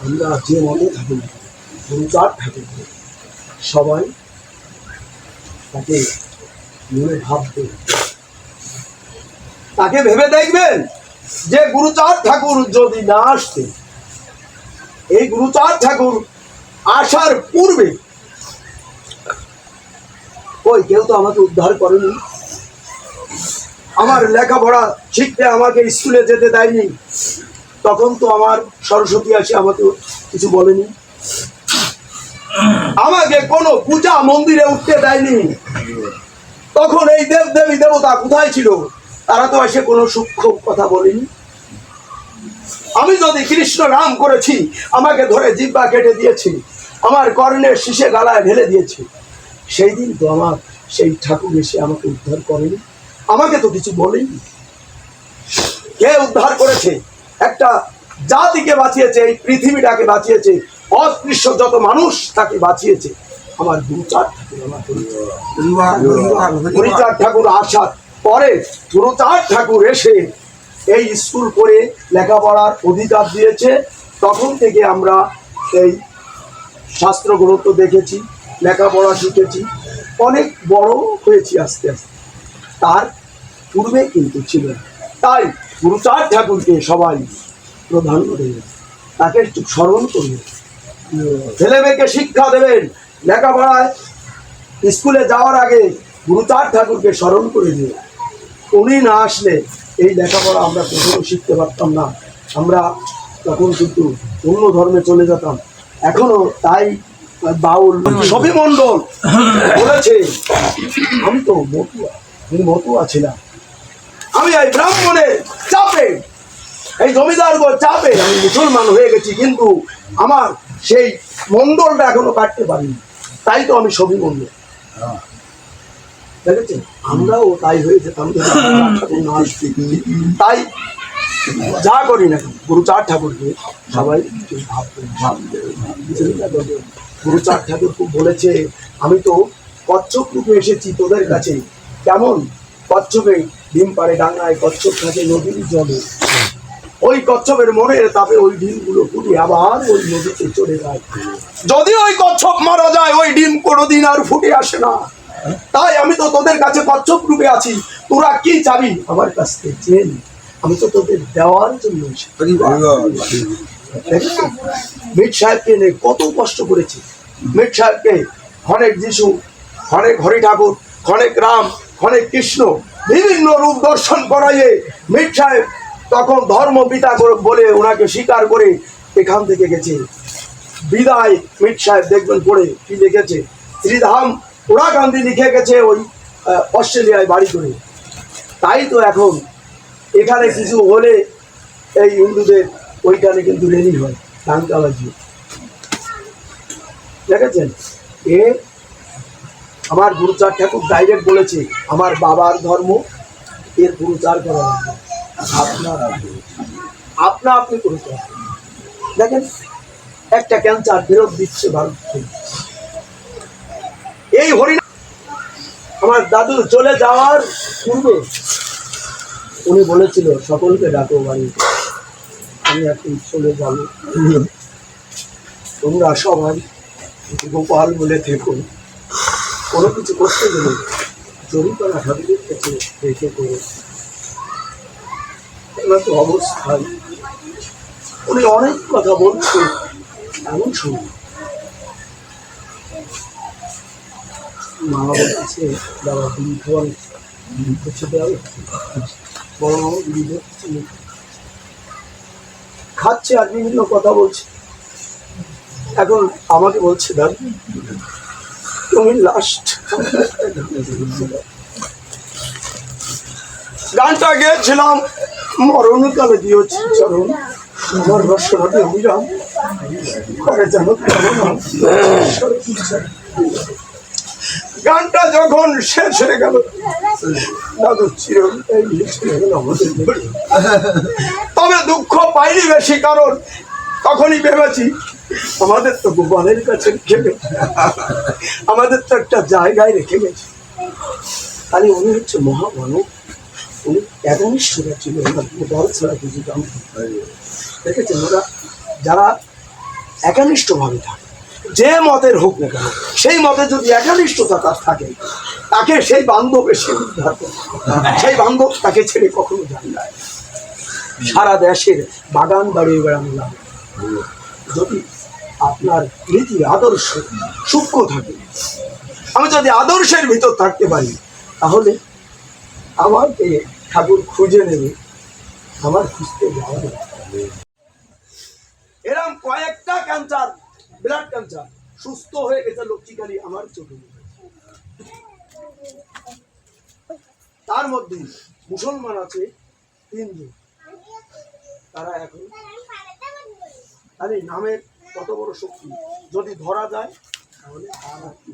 আমরা যে মতে থাকি না গুরুচার থাকি সবাই তাকে মনে ভাববে। তাকে ভেবে দেখবেন যে গুরুচাঁদ ঠাকুর যদি না আসতেন এই গুরুচাঁদ ঠাকুর আসার পূর্বে ওই কেউ তো আমাকে উদ্ধার করেনি? আমার লেখাপড়া শিখতে আমাকে স্কুলে যেতে দেয়নি। তখন তো আমার সরস্বতী আসে আমাকে কিছু বলেনি। আমাকে কোনো পূজা মন্দিরে উঠতে দেয়নি। তখন এই দেব দেবী দেবতা কোথায় ছিল? তারা তো এসে কোনো সূক্ষ্ম কথা বলেনি। আমি যদি কৃষ্ণ নাম করেছি, আমাকে ধরে জিব্বা কেটে দিয়েছি, আমার কর্ণের শীষে গালায় ঢেলে দিয়েছে, সেই দিন তো আমার সেই ঠাকুর এসে আমাকে উদ্ধার করেনি। আমাকে তো কিছু বলেনি। কে উদ্ধার করেছে? একটা জাতিকে বাঁচিয়েছে, এই পৃথিবীটাকে বাঁচিয়েছে অস্পৃশ্য যত মানুষ তাকে বাঁচিয়েছে। আমার গুরুচাঁদ ঠাকুর গুরুচাঁদ। ঠাকুর আসার পরে গুরুচাঁদ ঠাকুর এসে এই স্কুল করে লেখাপড়ার অধিকার দিয়েছে। তখন থেকে আমরা এই শাস্ত্র গ্রন্থ দেখেছি, লেখাপড়া শিখেছি। অনেক বড় হয়েছি আস্তে আস্তে। তার পূর্বে কিন্তু ছিল তাই গুরুচাঁদ ঠাকুরকে সবাই প্রাধান্য দেবেন তাকে স্মরণ করবেন ছেলে মেয়েকে শিক্ষা দেবেন। লেখাপড়ায় স্কুলে যাওয়ার আগে গুরুচাঁদ ঠাকুরকে স্মরণ করে দিন। উনি না আসলে এই লেখাপড়া আমরা কখনো শিখতে পারতাম না। আমরা তখন কিন্তু অন্য ধর্মে চলে যেতাম। এখনও তাই বাউল, সবই মণ্ডল বলেছে। আমি তো মতুয়া, আমি মতুয়া ছিলাম। আমি এই ব্রাহ্মণের চাপে এই জমিদার গো চাপে আমি মুসলমান হয়ে গেছি কিন্তু আমার সেই মণ্ডলটা এখনও কাটতে পারিনি। তাই তো আমি সবই মণ্ডল দেখেছেন? আমরাও তাই হয়ে যেতাম। তাই যা করি না কেন, গুরুচাঁদ ঠাকুরকে সবাই করবে। গুরুচাঁদ ঠাকুর খুব বলেছে আমি তো কচ্ছপ রূপে এসেছি তোদের কাছে। কেমন? কচ্ছপে ডিম পাড়ে ডাঙায় কচ্ছপ থাকে নদীর জলে। ওই কচ্ছপের মনের তাপে ওই ডিমগুলো ফুটে আবার ওই নদীতে চলে যায়। যদি ওই কচ্ছপ মারা যায়, ওই ডিম কোনোদিন আর ফুটে আসে না। তাই আমি তো তোদের কাছে কচ্ছপ রূপে আছি। তোরা কি চাবি? আমার কাছ থেকে চেন আমি তো তোদের দেওয়ার জন্য? মিট সাহেবকে নিয়ে কত কষ্ট করেছি। মিট সাহেবকে ক্ষণেক যিশু ক্ষণেক হরি ঠাকুর ক্ষণেক রাম ক্ষণেক কৃষ্ণ, বিভিন্ন রূপ দর্শন করাইয়ে মিট সাহেব তখন ধর্ম পিতা বলে ওনাকে স্বীকার করে এখান থেকে গেছে। বিদায় মিট সাহেব দেখবেন পড়ে কি লিখেছে? শ্রীধাম ওরা গান্ধী লিখে গেছে ওই অস্ট্রেলিয়ায় বাড়ি করে। তাই তো এখন এখানে কিছু হলে এই হিন্দুদের ওইখানে কিন্তু রেডি হয় টাঙ্কা বাজিয়ে দেখেছেন? এ আমার গুরুচার ঠাকুর ডাইরেক্ট বলেছে, আমার বাবার ধর্ম, এর গুরুচার করা লাগবে। আপনার আপনা। আপনি করতে দেখেন, একটা ক্যান্সার ফেরত দিচ্ছে ভারতকে এই হরিণ আমার দাদু চলে যাওয়ার পূর্বে উনি বলেছিল, সকলকে ডাকো বাড়ি। আমি এখন চলে যাব। তোমরা সবাই গোপাল বলে থেকো। কোনো কিছু করতে গেলে জরিপানা ঠাকুরের কাছে রেখে করো তো অবস্থায় উনি অনেক কথা বলছে এমন সময় মা বলছে বাবা দিন খাওয়ান হচ্ছে দেওয়া বড় মামা খাচ্ছে, আর বিভিন্ন কথা বলছে। এখন আমাকে বলছে, দাদু তুমি লাস্ট গানটা গেয়েছিলাম, মরণকালে দিয়েছি চরণ আমার রসনাতে অবিরাম করে যেন। গানটা যখন শেষ হয়ে গেল, দাদু। তবে দুঃখ পাইনি বেশি, কারণ তখনই ভেবেছি আমাদের তো গোপালের কাছে রেখে গেছে আমাদের তো একটা জায়গায় রেখে গেছে। তাহলে উনি হচ্ছে মহামানব। উনি একনিষ্ঠরা ছিল, ওনার গোপাল ছাড়া কিছু জানতো দেখেছেন ওরা, যারা একানিষ্ঠভাবে থাকে, যে মতের হোক না কেন, সেই মতে যদি একানিষ্ঠতা তার থাকে, তাকে সেই বান্ধব এসে উদ্ধার করে। সেই বান্ধব তাকে ছেড়ে কখনো যায় না। সারা দেশের বাগান বাড়িয়ে বেড়ানো লাগে। যদি আপনার নীতি আদর্শ সূক্ষ্ম থাকে। আমি যদি আদর্শের ভিতর থাকতে পারি, তাহলে আমাকে ঠাকুর খুঁজে নেবে, আমার খুঁজতে যাওয়া। এরম কয়েকটা ক্যান্সার ব্লাড ক্যান্সার সুস্থ হয়ে গেছে লক্ষ্মীকালী আমার চোখে। তার মধ্যে মুসলমান আছে তিনজন। তারা এখন আরে, নামের কত বড় শক্তি? যদি ধরা যায় তাহলে আর কি